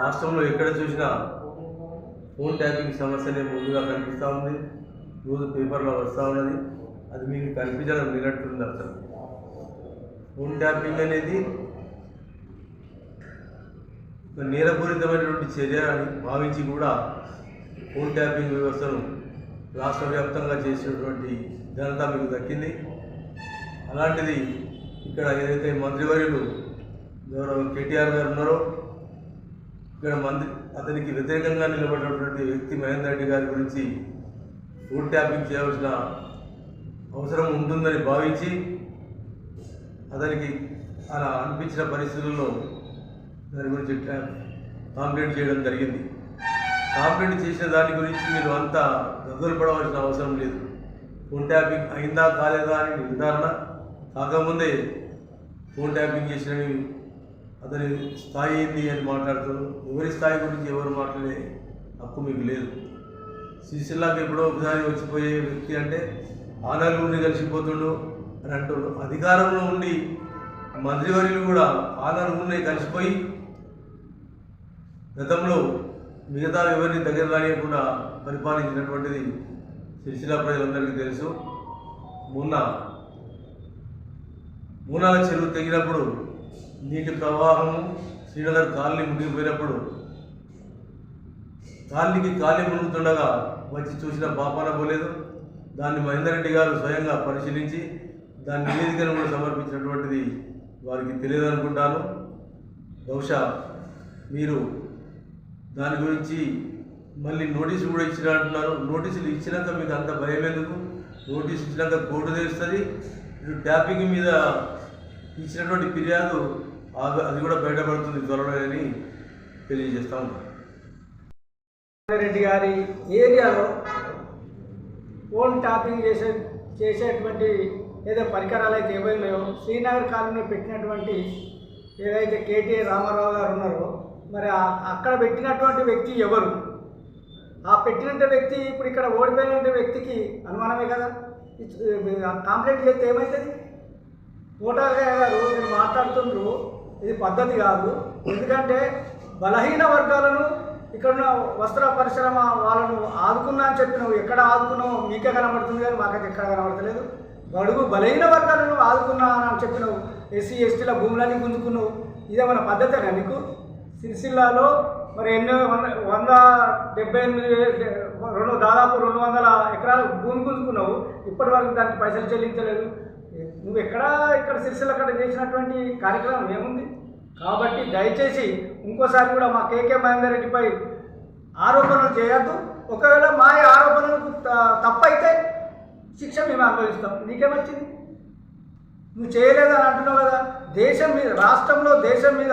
రాష్ట్రంలో ఎక్కడ చూసినా ఫోన్ ట్యాపింగ్ సమస్యనే ముందుగా కనిపిస్తూ ఉంది. రోజు పేపర్లో వస్తూ ఉన్నది. అది మీకు కనిపించడం లేనట్టుంది అసలు. ఫోన్ ట్యాపింగ్ అనేది నేరపూరితమైనటువంటి చర్య అని భావించి కూడా ఫోన్ ట్యాపింగ్ వ్యవస్థను రాష్ట్ర వ్యాప్తంగా చేసినటువంటి ఘనత మీకు దక్కింది. అలాంటిది ఇక్కడ ఏదైతే మంత్రివర్యులు గౌరవ కేటీఆర్ గారు ఉన్నారో ఇక్కడ మంది అతనికి వ్యతిరేకంగా నిలబడినటువంటి వ్యక్తి మహేందర్ రెడ్డి గారి గురించి ఫుడ్ ట్యాపింగ్ చేయవలసిన అవసరం ఉంటుందని భావించి అతనికి అలా అనిపించిన పరిస్థితుల్లో దాని గురించి కాంప్లైంట్ చేయడం జరిగింది. కాంప్లైంట్ చేసిన దాని గురించి మీరు అంతా గగ్గలు పడవలసిన అవసరం లేదు. ఫోన్ ట్యాపింగ్ అయిందా కాలేదా అని నిర్ధారణ. కాకముందే ఫోన్ ట్యాపింగ్ చేసినవి అతని స్థాయి ఏంది అని మాట్లాడుతూ ఎవరి స్థాయి గురించి ఎవరు మాట్లాడే హక్కు మీకు లేదు. సిరిసిల్లాకి ఎప్పుడో ఒకసారి వచ్చిపోయే వ్యక్తి అంటే ఆనర్ కలిసిపోతుండు అని అంటారు అధికారంలో ఉండి మంత్రివర్యులు కూడా ఆనర్ కలిసిపోయి గతంలో మిగతా ఎవరిని దగ్గర రానియకుండా పరిపాలించినటువంటిది సిరిసిల్ల ప్రజలందరికీ తెలుసు. మొన్న మూనాల చెరువు తెగినప్పుడు నీటి ప్రవాహము శ్రీనగర్ కాలనీ మునిగిపోయినప్పుడు కాలనీకి కాలనీ మునుగుతుండగా వచ్చి చూసిన పాపాన పోలేదు. దాన్ని మహేందర్రెడ్డి గారు స్వయంగా పరిశీలించి దాని నివేదికను కూడా సమర్పించినటువంటిది వారికి తెలియదు అనుకుంటాను బహుశా మీరు దాని గురించి మళ్ళీ నోటీసు కూడా ఇచ్చిన అంటున్నారు నోటీసులు ఇచ్చినాక మీకు అంత భయం ఎందుకు? నోటీస్ ఇచ్చినాక కోర్టు తెలుస్తుంది. ఇటు ట్యాపింగ్ మీద ఇచ్చినటువంటి ఫిర్యాదు అది కూడా బయటపడుతుంది త్వరలోనని తెలియజేస్తా ఉన్నాను రెడ్డి గారి ఏరియాలో ఫోన్ ట్యాపింగ్ చేసే చేసేటువంటి ఏదో పరికరాలు అయితే ఏవైనాయో శ్రీనగర్ కాలనీలో పెట్టినటువంటి ఏదైతే కేటీఆర్ రామారావు గారు ఉన్నారో మరి అక్కడ పెట్టినటువంటి వ్యక్తి ఎవరు? ఆ పెట్టినటువంటి వ్యక్తి ఇప్పుడు ఇక్కడ ఓడిపోయిన వ్యక్తికి అనుమానమే కదా? ఇచ్- కంప్లైంట్ చేస్తే ఏమవుతుంది కోటాలయ్య గారు మీరు మాట్లాడుతున్నారు ఇది పద్ధతి కాదు. ఎందుకంటే బలహీన వర్గాలను ఇక్కడున్న వస్త్ర పరిశ్రమ వాళ్ళను ఆదుకున్నా అని చెప్పి నువ్వు ఎక్కడ ఆదుకున్నావు మీకే కనబడుతుంది కానీ మాకైతే ఎక్కడ కనబడతలేదు. గడుగు బలహీన వర్గాలను ఆదుకున్నా అని చెప్పి నువ్వు ఎస్సీ ఎస్టీల భూములన్నీ గుంజుకున్నావు. ఇదేమైనా పద్ధతేనా నీకు? సిరిసిల్లాలో మరి ఎన్నో వంద వంద డెబ్బై ఎనిమిది రెండు దాదాపు రెండు వందల ఎకరాల భూమి గుంజుకున్నావు. ఇప్పటి వరకు దానికి పైసలు చెల్లించలేదు. నువ్వు ఎక్కడ ఇక్కడ సిరిసిల్ల అక్కడ చేసినటువంటి కార్యక్రమం ఏముంది? కాబట్టి దయచేసి ఇంకోసారి కూడా మా కేకే మహేందర్ రెడ్డిపై ఆరోపణలు చేయొద్దు. ఒకవేళ మా ఆరోపణలకు త- తప్పైతే శిక్ష మేము అనుభవిస్తాం. నీకేమొచ్చింది? నువ్వు చేయలేదని అంటున్నావు కదా. దేశం మీద రాష్ట్రంలో దేశం మీద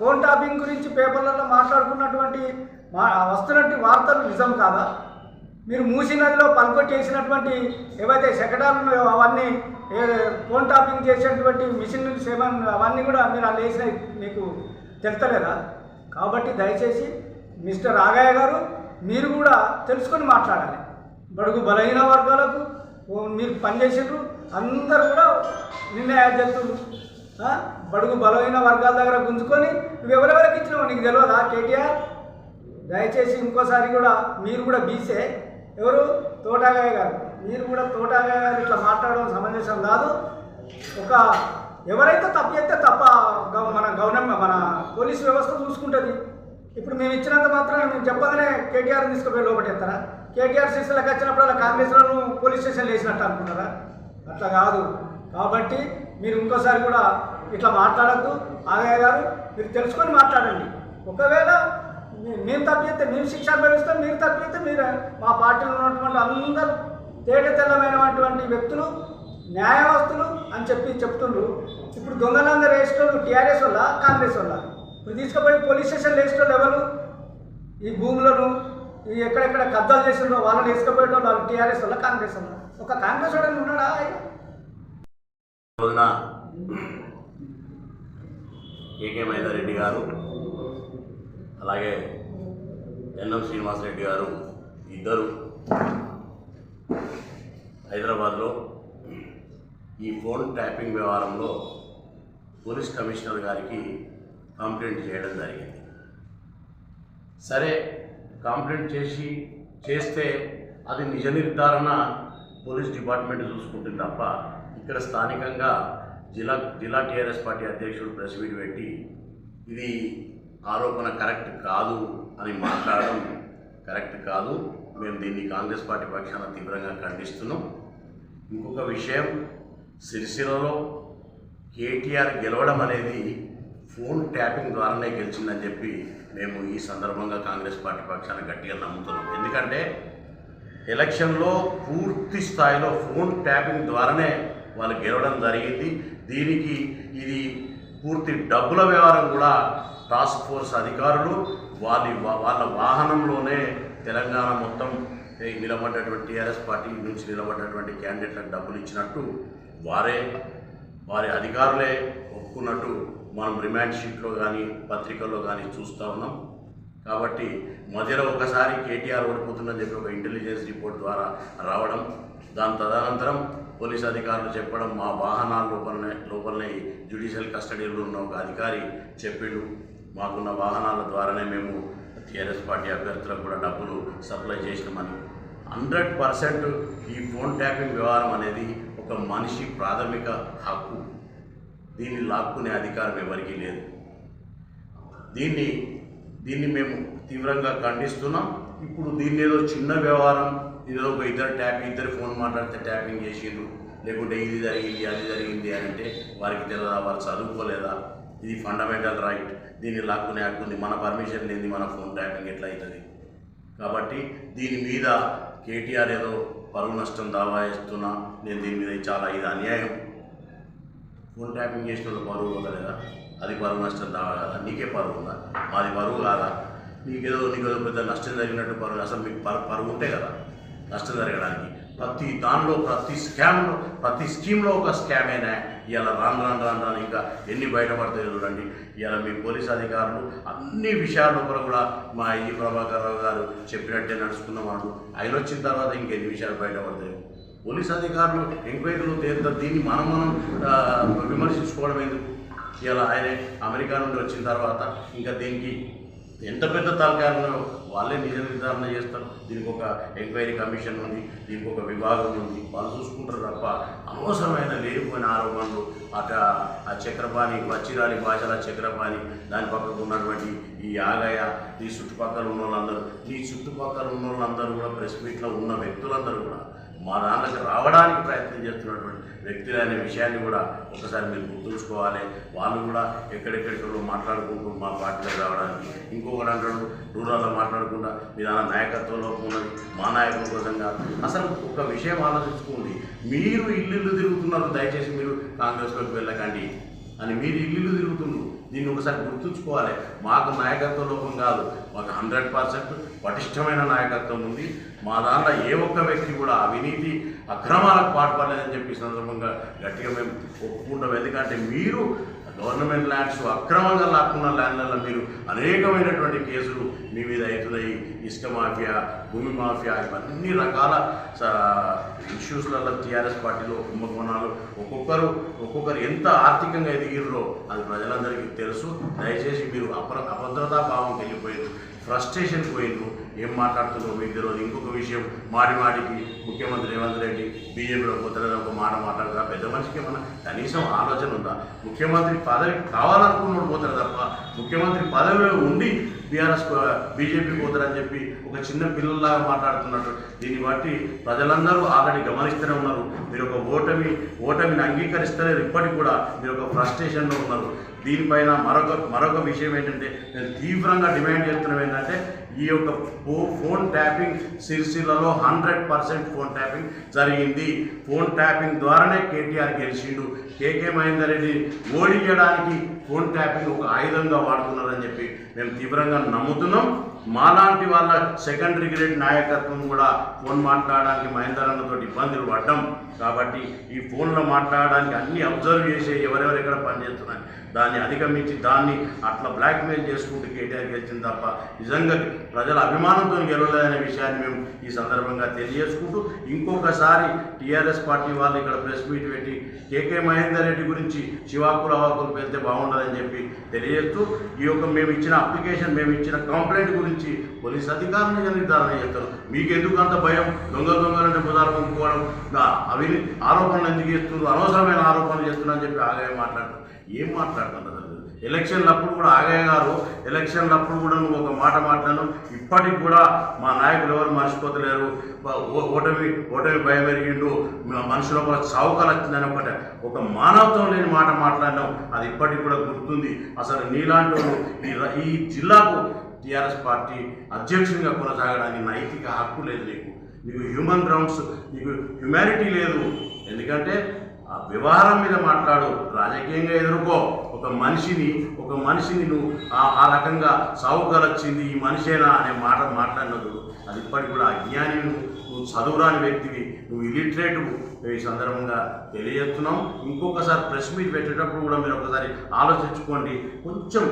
ఫోన్ టాపింగ్ గురించి పేపర్లలో మాట్లాడుకున్నటువంటి మా వస్తున్నటువంటి వార్తలు నిజం కాదా? మీరు మూసీ నదిలో పల్కొట్ వేసినటువంటి ఏవైతే శకటాలు ఉన్నాయో అవన్నీ ఫోన్ టాపింగ్ చేసేటువంటి మిషన్ సెవెన్ అవన్నీ కూడా మీరు అలా వేసిన మీకు తెలుస్తలేదా? కాబట్టి దయచేసి మిస్టర్ రాఘయ్య గారు మీరు కూడా తెలుసుకొని మాట్లాడాలి. బడుగు బలహీన వర్గాలకు ఓ మీరు పనిచేసిండ్రు అందరూ కూడా నిర్ణయాధ్యక్షులు ఆ? బడుగు బలహీన వర్గాల దగ్గర గుంజుకొని నువ్వు ఎవరెవరికి ఇచ్చినావు నీకు తెలియదా కేటీఆర్? దయచేసి ఇంకోసారి కూడా మీరు కూడా బీసే. ఎవరు? తోటాగాయ గారు. మీరు కూడా తోటాగాయ గారు ఇట్లా మాట్లాడడం సమంజసం కాదు. ఒక ఎవరైతే తప్పు చేస్తే తప్ప మన గవర్నమెంట్ మన పోలీస్ వ్యవస్థ చూసుకుంటుంది. ఇప్పుడు మేము ఇచ్చినంత మాత్రం మేము చెప్పగానే కేటీఆర్ తీసుకుపోయి లోపటేస్తారా కేటీఆర్ శిష్యులకు వచ్చినప్పుడు కాంగ్రెస్లను పోలీస్ స్టేషన్లు వేసినట్టు అనుకున్నారా అట్లా కాదు. కాబట్టి మీరు ఇంకోసారి కూడా ఇట్లా మాట్లాడద్దు. ఆగయ్య గారు మీరు తెలుసుకొని మాట్లాడండి. ఒకవేళ మేము తప్పితే మేము శిక్ష అనుభవిస్తాం మీరు తప్పు మీరు మా పార్టీలో ఉన్నటువంటి అందరూ తేట తెల్లమైనటువంటి వ్యక్తులు న్యాయవస్తులు అని చెప్పి చెప్తుండ్రు. ఇప్పుడు దొంగలందరూ వేసేటోళ్ళు టీఆర్ఎస్ వల్ల కాంగ్రెస్ వల్ల ఇప్పుడు తీసుకుపోయి పోలీస్ స్టేషన్లు వేసేటోళ్ళు ఎవరు? ఈ భూములను ఈ ఎక్కడెక్కడ కబ్జాలు చేసిండ్రో వాళ్ళని వేసుకుపోయేటోళ్ళు వాళ్ళు టీఆర్ఎస్ వల్ల కాంగ్రెస్ వల్ల ఒక కాంగ్రెస్ వాళ్ళని ఉన్నాడా? ఆయన? రోజున కేకే మహేందర్ రెడ్డి గారు అలాగే ఎన్ఎం శ్రీనివాసరెడ్డి గారు ఇద్దరు హైదరాబాద్లో ఈ ఫోన్ ట్యాపింగ్ వ్యవహారంలో పోలీస్ కమిషనర్ గారికి కంప్లైంట్ చేయడం జరిగింది. సరే కంప్లైంట్ చేసి చేస్తే అది నిజ నిర్ధారణ పోలీస్ డిపార్ట్మెంట్ చూసుకుంటుంది తప్ప ఇక్కడ స్థానికంగా జిల్లా జిల్లా టీఆర్ఎస్ పార్టీ అధ్యక్షుడు ప్రెస్ మీట్ పెట్టి ఇది ఆరోపణ కరెక్ట్ కాదు అని మాట్లాడడం కరెక్ట్ కాదు. మేము దీన్ని కాంగ్రెస్ పార్టీ పక్షాన తీవ్రంగా ఖండిస్తున్నాం. ఇంకొక విషయం సిరిసిల్లలో కేటీఆర్ గెలవడం అనేది ఫోన్ ట్యాపింగ్ ద్వారానే గెలిచిందని చెప్పి మేము ఈ సందర్భంగా కాంగ్రెస్ పార్టీ పక్షాన గట్టిగా నమ్ముతున్నాం. ఎందుకంటే ఎలక్షన్లో పూర్తి స్థాయిలో ఫోన్ ట్యాపింగ్ ద్వారానే వాళ్ళు గెలవడం జరిగింది. దీనికి ఇది పూర్తి డబ్బుల వ్యవహారం కూడా టాస్క్ ఫోర్స్ అధికారులు వాళ్ళ వాళ్ళ వాహనంలోనే తెలంగాణ మొత్తం నిలబడ్డటువంటి టీఆర్ఎస్ పార్టీ నుంచి నిలబడ్డటువంటి క్యాండిడేట్లకు డబ్బులు ఇచ్చినట్టు వారే వారి అధికారులే ఒప్పుకున్నట్టు మనం రిమాండ్ షీట్లో కానీ పత్రికల్లో కానీ చూస్తూ ఉన్నాం. కాబట్టి మధ్యలో ఒకసారి కేటీఆర్ ఓడిపోతుందని చెప్పి ఒక ఇంటెలిజెన్స్ రిపోర్ట్ ద్వారా రావడం దాని తదనంతరం పోలీస్ అధికారులు చెప్పడం మా వాహనాల లోపలనే లోపలనే జ్యుడిషియల్ కస్టడీలో ఉన్న ఒక అధికారి చెప్పిండు. మాకున్న వాహనాల ద్వారానే మేము టీఆర్ఎస్ పార్టీ అభ్యర్థులకు కూడా డబ్బులు సప్లై చేసినామని. హండ్రెడ్ పర్సెంట్ ఈ ఫోన్ ట్యాపింగ్ వ్యవహారం అనేది ఒక మనిషి ప్రాథమిక హక్కు. దీన్ని లాక్కునే అధికారం ఎవరికీ లేదు. దీన్ని దీన్ని మేము తీవ్రంగా ఖండిస్తున్నాం. ఇప్పుడు దీన్ని ఏదో చిన్న వ్యవహారం ఏదో ఒక ఇద్దరు ట్యాప్ ఇద్దరు ఫోన్ మాట్లాడితే ట్యాపింగ్ చేసిండ్రు. లేకుంటే ఇది జరిగింది అది జరిగింది అని అంటే వారికి తెలియదా వారు చదువుకోలేదా? ఇది ఫండమెంటల్ రైట్ దీన్ని లాక్కునే హక్కుంది మన పర్మిషన్ లేని మన ఫోన్ ట్యాపింగ్ ఎట్లా అవుతుంది? కాబట్టి దీని మీద కేటీఆర్ ఏదో పరువు నష్టం దావా వేస్తున్నా నేను దీని మీద చాలా ఇది అన్యాయం. ఫోన్ ట్యాపింగ్ చేసిన వాళ్ళు పరువు పోతలేదా? అది పరువు నష్టం దావా నీకే పరువు ఉందా? మాది పరువు కాదా? నీకేదో నీకేదో పెద్ద నష్టం జరిగినట్టు పరువు అసలు మీకు పరు పరువు ఉంటే కదా? నష్టం జరగడానికి. ప్రతి దానిలో ప్రతి స్కామ్లో ప్రతి స్కీమ్లో ఒక స్కామ్ అయినా ఇలా రాను రాను రాను రాను ఇంకా ఎన్ని బయటపడతాయో చూడండి. ఇలా మీ పోలీస్ అధికారులు అన్ని విషయాల లోపల కూడా మా ఈ ప్రభాకర్ రావు గారు చెప్పినట్టే నడుచుకున్నవాడు వాళ్ళు ఆయన వచ్చిన తర్వాత ఇంకెన్ని విషయాలు బయటపడతాయి. పోలీస్ అధికారులు ఎంక్వైరీలు తీరుతారు. దీన్ని మనం మనం విమర్శించుకోవడం ఎందుకు? ఇలా ఆయనే అమెరికా నుండి వచ్చిన తర్వాత ఇంకా దీనికి ఎంత పెద్ద తలకాయలు వాళ్ళే నిజ నిర్ధారణ చేస్తారు. దీనికి ఒక ఎంక్వైరీ కమిషన్ ఉంది దీనికి ఒక విభాగం ఉంది. వాళ్ళు చూసుకుంటారు తప్ప అనవసరమైన లేనిపోయిన ఆరోపణలు అట ఆ చక్రపాణి పచ్చిరాని భాషల చక్రపాణి దాని పక్కకు ఉన్నటువంటి ఈ ఆగయ ఈ చుట్టుపక్కల ఉన్న వాళ్ళందరూ ఈ చుట్టుపక్కల ఉన్న వాళ్ళందరూ కూడా ప్రెస్ మీట్లో ఉన్న వ్యక్తులందరూ కూడా మా దాంట్లోకి రావడానికి ప్రయత్నం చేస్తున్నటువంటి వ్యక్తులు అనే విషయాన్ని కూడా ఒకసారి మీరు గుర్తుంచుకోవాలి. వాళ్ళు కూడా ఎక్కడెక్కడికో మాట్లాడుకుంటూ మా పార్టీలో రావడానికి ఇంకొకటి అంటాడు రూరల్లో మాట్లాడకుండా మీ నాన్న నాయకత్వంలో ఉన్నది మా నాయకుల కోసం కాదు. అసలు ఒక విషయం ఆలోచించుకోండి. మీరు ఇల్లు తిరుగుతున్నారు దయచేసి మీరు కాంగ్రెస్లోకి వెళ్ళకండి అని మీరు ఇల్లు తిరుగుతున్నారు. దీన్ని ఒకసారి గుర్తుంచుకోవాలి. మాకు నాయకత్వ లోపం కాదు. మాకు హండ్రెడ్ పర్సెంట్ పటిష్టమైన నాయకత్వం ఉంది. మా దాంట్లో ఏ ఒక్క వ్యక్తి కూడా అవినీతి అక్రమాలకు పాటుపడలేదని చెప్పి సందర్భంగా గట్టిగా మేము ఒప్పుకుంటాం. ఎందుకంటే మీరు గవర్నమెంట్ ల్యాండ్స్ అక్రమంగా లాక్కున్న ల్యాండ్లలో మీరు అనేకమైనటువంటి కేసులు మీ మీద అవుతున్నాయి. ఇసుక మాఫియా భూమి మాఫియా ఇవన్నీ రకాల ఇష్యూస్లలో టీఆర్ఎస్ పార్టీలో కుంభకోణాలు. ఒక్కొక్కరు ఒక్కొక్కరు ఎంత ఆర్థికంగా ఎదిగిర్రో అది ప్రజలందరికీ తెలుసు. దయచేసి మీరు అప్ర అభద్రతా భావంకి వెళ్ళిపోయారు ఫ్రస్ట్రేషన్ పోయిండ్రు. ఏం మాట్లాడుతున్నారో మీకు తెలియదు ఇంకొక విషయం మాడి మాడికి ముఖ్యమంత్రి రేవంత్ రెడ్డి బీజేపీలో పోతారని ఒక మాట మాట్లాడతారా? పెద్ద మనిషికి ఏమన్నా కనీసం ఆలోచన ఉందా? ముఖ్యమంత్రి పదవి కావాలనుకున్నప్పుడు పోతారు తప్ప ముఖ్యమంత్రి పదవిలో ఉండి బీఆర్ఎస్ బీజేపీ పోతారని చెప్పి ఒక చిన్న పిల్లల్లాగా మాట్లాడుతున్నట్టు దీన్ని బట్టి ప్రజలందరూ ఆల్రెడీ గమనిస్తూనే ఉన్నారు. మీరు ఒక ఓటమి ఓటమిని అంగీకరిస్తలేరు. ఇప్పటికి కూడా మీరు ఒక ఫ్రస్ట్రేషన్లో ఉన్నారు. దీనిపైన మరొక మరొక విషయం ఏంటంటే నేను తీవ్రంగా డిమాండ్ చేస్తున్నాం ఏంటంటే ఈ యొక్క ఫో ఫోన్ ట్యాపింగ్ సిరిసిల్లలో హండ్రెడ్ పర్సెంట్ ఫోన్ ట్యాపింగ్ జరిగింది. ఫోన్ ట్యాపింగ్ ద్వారానే కేటీఆర్ గెలిచిండు. కేకే మహేందర్ రెడ్డి ఓడించడానికి ఫోన్ ట్యాపింగ్ ఒక ఆయుధంగా వాడుతున్నారని చెప్పి మేము తీవ్రంగా నమ్ముతున్నాం. మాలాంటి వాళ్ళ సెకండరీ గ్రేడ్ నాయకత్వం కూడా ఫోన్ మాట్లాడడానికి మహేందర్ అన్నతో ఇబ్బందులు పడ్డం. కాబట్టి ఈ ఫోన్లో మాట్లాడడానికి అన్ని అబ్జర్వ్ చేసే ఎవరెవరు ఎక్కడ పనిచేస్తున్నారు? దాన్ని అధిగమించి దాన్ని అట్లా బ్లాక్మెయిల్ చేసుకుంటూ కేటీఆర్ గెలిచింది తప్ప నిజంగా ప్రజల అభిమానంతో గెలవలేదనే విషయాన్ని మేము ఈ సందర్భంగా తెలియజేసుకుంటూ ఇంకొకసారి టీఆర్ఎస్ పార్టీ వాళ్ళు ఇక్కడ ప్రెస్ మీట్ పెట్టి కేకే మహేందర్ రెడ్డి గురించి శివాకుల హవాకులు పెడితే బాగుండదని చెప్పి తెలియజేస్తూ ఈ యొక్క మేము ఇచ్చిన అప్లికేషన్ మేము ఇచ్చిన కంప్లైంట్ గురించి గురించి పోలీస్ అధికారులు నిర్ధారణ చేస్తారు. మీకు ఎందుకు అంత భయం? దొంగ దొంగలంటే బుధాలు కొనుక్కోవడం అవి ఆరోపణలు ఎందుకు చేస్తున్నారు? అనవసరమైన ఆరోపణలు చేస్తున్నా అని చెప్పి ఆగాయ మాట్లాడతారు. ఏం మాట్లాడుతున్నారు ఎలక్షన్లప్పుడు కూడా ఆగయ్య గారు ఎలక్షన్లప్పుడు కూడా నువ్వు ఒక మాట మాట్లాడను ఇప్పటికి కూడా మా నాయకులు ఎవరు మర్చిపోతలేరు. ఓ- ఓటమి ఓటమి భయం ఎరిగిండు మనుషుల కూడా సావుకాలు వచ్చిందని ఒకటి. ఒక మానవత్వం లేని మాట మాట్లాడినాం అది ఇప్పటికి కూడా గుర్తుంది. అసలు నీలాంటి ఈ ఈ జిల్లాకు టీఆర్ఎస్ పార్టీ అధ్యక్షునిగా కొనసాగడానికి నైతిక హక్కు లేదు నీకు. నీకు హ్యూమన్ గ్రౌండ్స్ నీకు హ్యుమానిటీ లేదు. ఎందుకంటే ఆ వ్యవహారం మీద మాట్లాడు రాజకీయంగా ఎదుర్కో. ఒక మనిషిని ఒక మనిషిని నువ్వు ఆ ఆ రకంగా సావుకలొచ్చింది ఈ మనిషేనా అనే మాట మాట్లాడినదు అది ఇప్పటికి కూడా అజ్ఞాని నువ్వు నువ్వు చదువురాని వ్యక్తివి. నువ్వు ఇలిటరేట్ ఈ సందర్భంగా తెలియజేస్తున్నాం. ఇంకొకసారి ప్రెస్ మీట్ పెట్టేటప్పుడు కూడా మీరు ఒకసారి ఆలోచించుకోండి. కొంచెం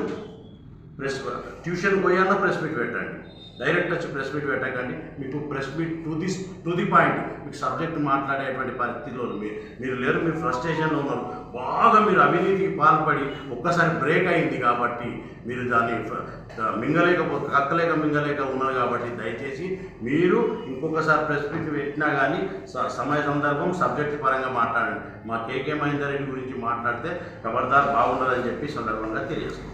ప్రెస్ ట్యూషన్ పోయాన్న ప్రెస్ మీట్ పెట్టండి. డైరెక్ట్ వచ్చి ప్రెస్ మీట్ పెట్టకండి. మీకు press meet to the to the point. మీకు సబ్జెక్ట్ మాట్లాడేటువంటి పరిస్థితిలో మీరు మీరు లేరు మీరు ఫ్రస్ట్రేషన్లో ఉన్నారు. బాగా మీరు అవినీతికి పాల్పడి ఒక్కసారి బ్రేక్ అయింది కాబట్టి మీరు దాన్ని ఫ- కక్కలేక మింగలేక ఉన్నారు కాబట్టి దయచేసి మీరు ఇంకొకసారి ప్రెస్ మీట్ పెట్టినా కానీ స- సమయ సందర్భం సబ్జెక్ట్ పరంగా మాట్లాడండి. మా కేకే మహేందర్ రెడ్డి గురించి మాట్లాడితే ఖబర్దార్ బాగుండదని చెప్పి సందర్భంగా తెలియజేస్తాం